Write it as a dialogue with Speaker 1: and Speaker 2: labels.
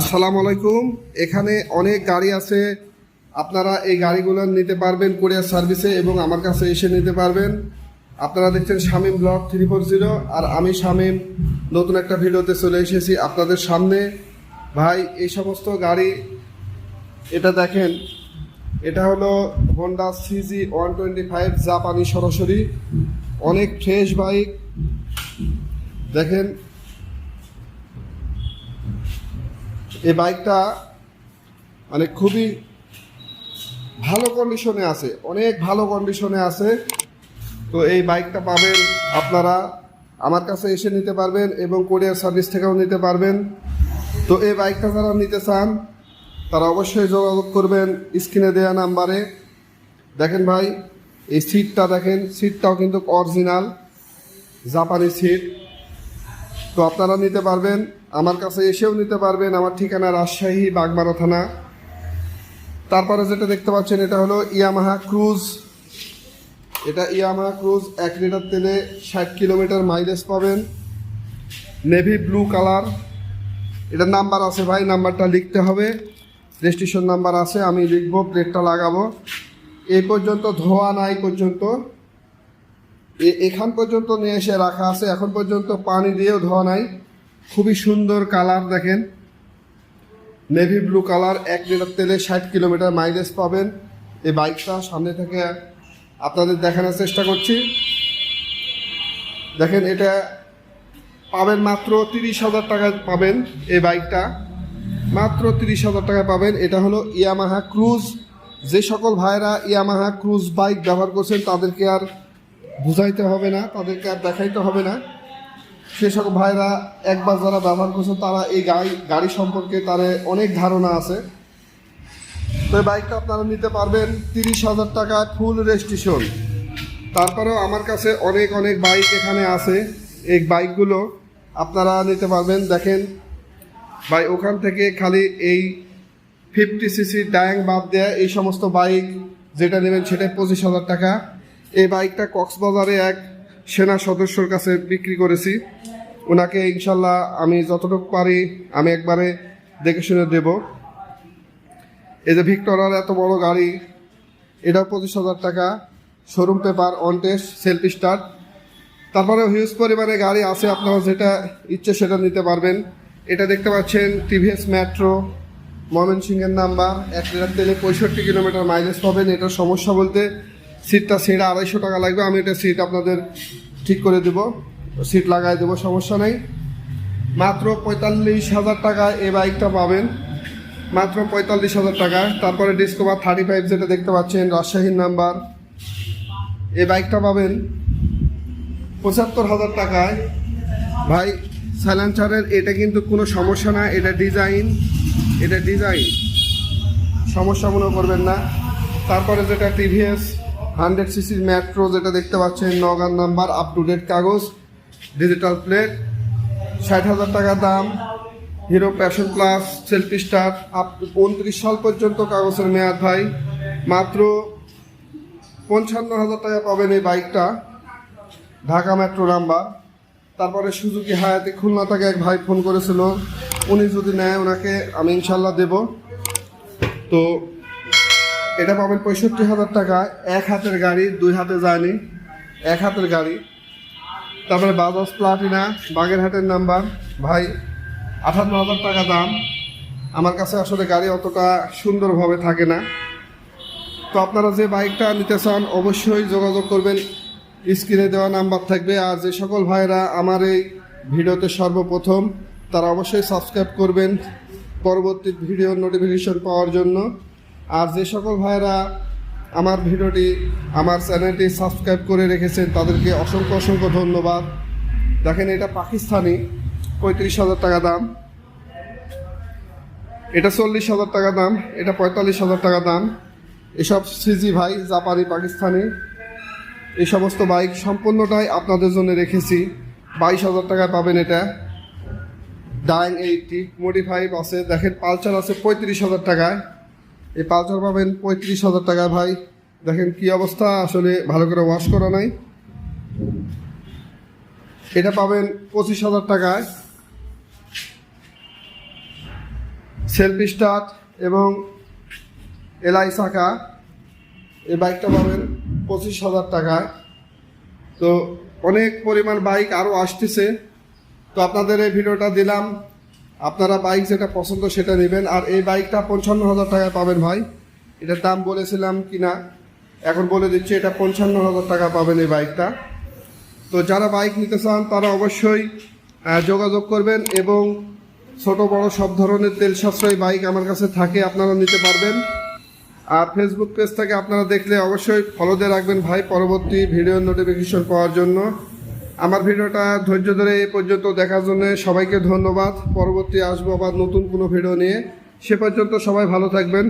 Speaker 1: আসসালামু আলাইকুম। এখানে অনেক গাড়ি আছে। আপনারা এই গাড়িগুলো নিতে পারবেন কোরিয়ার সার্ভিসে এবং আমার কাছে এসে নিতে পারবেন। আপনারা দেখছেন Shamim blog three four zero. আর আমি শামীম, নতুন একটা ভিডিওতে চলে এসেছি আপনাদের সামনে। ভাই, এই সমস্ত গাড়ি, এটা দেখেন, এটা হলো Honda CG one twenty five জাপানি সরাসরি। অনেক ফ্রেশ বাইক দেখেন এই বাইকটা মানে খুবই ভালো কন্ডিশনে আছে, অনেক ভালো কন্ডিশনে আছে। তো এই বাইকটা পাবেন আপনারা আমার কাছে এসে নিতে পারবেন এবং কোরিয়ার সার্ভিস থেকেও নিতে পারবেন। তো এই বাইকটা যারা নিতে চান, তারা অবশ্যই যোগাযোগ করবেন স্ক্রিনে দেওয়া নাম্বারে। দেখেন ভাই, এই সিটটা দেখেন সিটটাও কিন্তু অরিজিনাল জাপানি সিট তো আপনারা নিতে পারবেন, আমার কাছে এসেও নিতে পারবেন, আমার ঠিকানা রাজশাহী, বাগমারা থানা। তারপরে যেটা দেখতে পাচ্ছেন, এটা হলো ইয়ামাহা ক্রুজ। এটা ইয়ামাহা ক্রুজ, এক লিটার তেলে ষাট কিলোমিটার মাইলেজ পাবেন। নেভি ব্লু কালার এটার নাম্বার আছে ভাই নাম্বারটা লিখতে হবে। রেজিস্ট্রেশন নাম্বার আছে, আমি লিখব প্লেটটা লাগাবো। এই পর্যন্ত ধোয়া নাই পর্যন্ত। এখান পর্যন্ত নিয়ে এসে রাখা আছে। এখন পর্যন্ত পানি দিয়েও ধোয়া নাই। খুবই সুন্দর কালার দেখেন। নেভি ব্লু কালার, এক লিটার তেলে ষাট কিলোমিটার মাইলেজ পাবেন। এই বাইকটা সামনে থেকে আপনাদের দেখানোর চেষ্টা করছি। দেখেন, এটা পাবেন মাত্র তিরিশ হাজার টাকায় পাবেন এই বাইকটা। মাত্র তিরিশ হাজার টাকায় পাবেন। এটা হলো ইয়ামাহা ক্রুজ। যে সকল ভাইরা ইয়ামাহা ক্রুজ বাইক ব্যবহার করছেন, তাদেরকে আর বুঝাইতে হবে না, তাদেরকে আর দেখাইতে হবে না। সে সকল ভাইরা একবার যারা ব্যবহার করছেন, তারা এই গাড়ি গাড়ি সম্পর্কে তার অনেক ধারণা আছে। তো এই বাইকটা আপনারা নিতে পারবেন তিরিশ হাজার টাকা ফুল রেজিস্ট্রেশন তারপরেও আমার কাছে অনেক অনেক বাইক এখানে আছে। এই বাইকগুলো আপনারা নিতে পারবেন। দেখেন, ভাই, ওখান থেকে খালি এই ফিফটি সিসি ডায়াং বাদ দেয়া, এই সমস্ত বাইক যেটা নেবেন সেটা পঁচিশ হাজার টাকা। এই বাইকটা কক্সবাজারে এক সেনা সদস্যর কাছে বিক্রি করেছি। ওনাকে ইনশাল্লাহ আমি যতটুকু পারি আমি একবারে দেখে শুনে দেব। এই যে ভিক্টরার এত বড় গাড়ি এটা পঁচিশ হাজার টাকা। Showroom paper on test self start তারপরে হিউজ পরিমাণে গাড়ি আছে, আপনারা যেটা ইচ্ছে সেটা নিতে পারবেন। এটা দেখতে পাচ্ছেন টিভিএস মেট্রো ময়মনসিংহের নাম্বার, এক লিটার তেলে পঁয়ষট্টি কিলোমিটার মাইলেজ পাবেন। এটার সমস্যা বলতে সিটটা ছেড়ে আড়াইশো টাকা লাগবে, আমি এটা সিট আপনাদের ঠিক করে দেব। সিট লাগাই দেবো, সমস্যা নেই। মাত্র পঁয়তাল্লিশ হাজার টাকায় এই বাইকটা পাবেন। মাত্র পঁয়তাল্লিশ হাজার টাকায় তারপরে ডিসকোভার থার্টি ফাইভ যেটা দেখতে পাচ্ছেন, রাজশাহীর নাম্বার। এই বাইকটা পাবেন পঁচাত্তর হাজার টাকায়। ভাই, সাইলেন্সারের এটা কিন্তু কোনো সমস্যা না, এটা ডিজাইন এটা ডিজাইন। সমস্যা মনে করবেন না। তারপরে যেটা টিভিএস হান্ড্রেড সিসির মেট্রো যেটা দেখতে পাচ্ছেন নগান নাম্বার আপ টু ডেট কাগজ ডিজিটাল প্লেট ষাট হাজার টাকা দাম Hero Passion plus self start up উনত্রিশ সাল পর্যন্ত কাগজের মেয়াদ ভাই। মাত্র পঞ্চান্ন হাজার টাকা পাবেন এই বাইকটা ঢাকা মেট্রো নাম্বার তারপরে সুজুকি হায়াতে খুলনা থেকে এক ভাই ফোন করেছিল, উনি যদি নেয় ওনাকে আমি ইনশাল্লাহ দেব। তো এটা পাবেন পঁয়ষট্টি হাজার টাকা। এক হাতের গাড়ি, দুই হাতে যায়নি এক হাতের গাড়ি। তারপরে বাজাজ প্লাটিনা, বাগেরহাটের নাম্বার। ভাই, আঠান্ন হাজার টাকা দাম। আমার কাছে আসলে গাড়ি অতটা সুন্দরভাবে থাকে না। তো আপনারা যে বাইকটা নিতে চান, অবশ্যই যোগাযোগ করবেন। স্ক্রিনে দেওয়া নাম্বার থাকবে। আর যে সকল ভাইরা আমার এই ভিডিওতে সর্বপ্রথম, তারা অবশ্যই সাবস্ক্রাইব করবেন পরবর্তী ভিডিও নোটিফিকেশন পাওয়ার জন্য। আর যে সকল ভাইরা আমার ভিডিওটি, আমার চ্যানেলটি সাবস্ক্রাইব করে রেখেছেন, তাদেরকে অসংখ্য অসংখ্য ধন্যবাদ। দেখেন এটা পাকিস্তানি, পঁয়ত্রিশ হাজার টাকা দাম। এটা চল্লিশ হাজার টাকা দাম, এটা পঁয়তাল্লিশ হাজার টাকা দাম। এসব সিজি ভাই, জাপানি, পাকিস্তানি। এই সমস্ত বাইক সম্পূর্ণটাই আপনাদের জন্য রেখেছি। বাইশ হাজার টাকায় পাবেন এটা। ডাইং এইটটি মডিফাইভ আছে দেখেন পালচার আছে পঁয়ত্রিশ হাজার টাকায়। এই পালচার পাবেন পঁয়ত্রিশ হাজার টাকায় ভাই। দেখেন কি অবস্থা, আসলে ভালো করে ওয়াশ করা নাই। এটা পাবেন পঁচিশ হাজার টাকায়। সেলফ স্টার্ট এবং এলআই শাখা। এই বাইকটা পাবেন পঁচিশ হাজার টাকায়। তো অনেক পরিমাণ বাইক আরও আসতেছে। তো আপনাদের এই ভিডিওটা দিলাম। আপনারা বাইক যেটা পছন্দ সেটা নেবেন। আর এই বাইকটা পঞ্চান্ন হাজার টাকায় পাবেন ভাই। এটার দাম বলেছিলাম কিনা, এখন বলে দিচ্ছি, এটা পঞ্চান্ন হাজার টাকা পাবেন এই বাইকটা তো যারা বাইক নিতে চান, তারা অবশ্যই যোগাযোগ করবেন এবং ছোট, বড় সব ধরনের তেল সাশ্রয়ী বাইক আমার কাছে থাকে, আপনারা নিতে পারবেন। আর ফেসবুক পেজ থেকে আপনারা দেখলে অবশ্যই ফলো দিয়ে রাখবেন ভাই, পরবর্তী ভিডিও নোটিফিকেশন পাওয়ার জন্য। আমার ভিডিওটা ধৈর্য ধরে এই পর্যন্ত দেখার জন্য সবাইকে ধন্যবাদ। পরবর্তী আসব আবার নতুন কোনো ভিডিও নিয়ে। সে পর্যন্ত সবাই ভালো থাকবেন।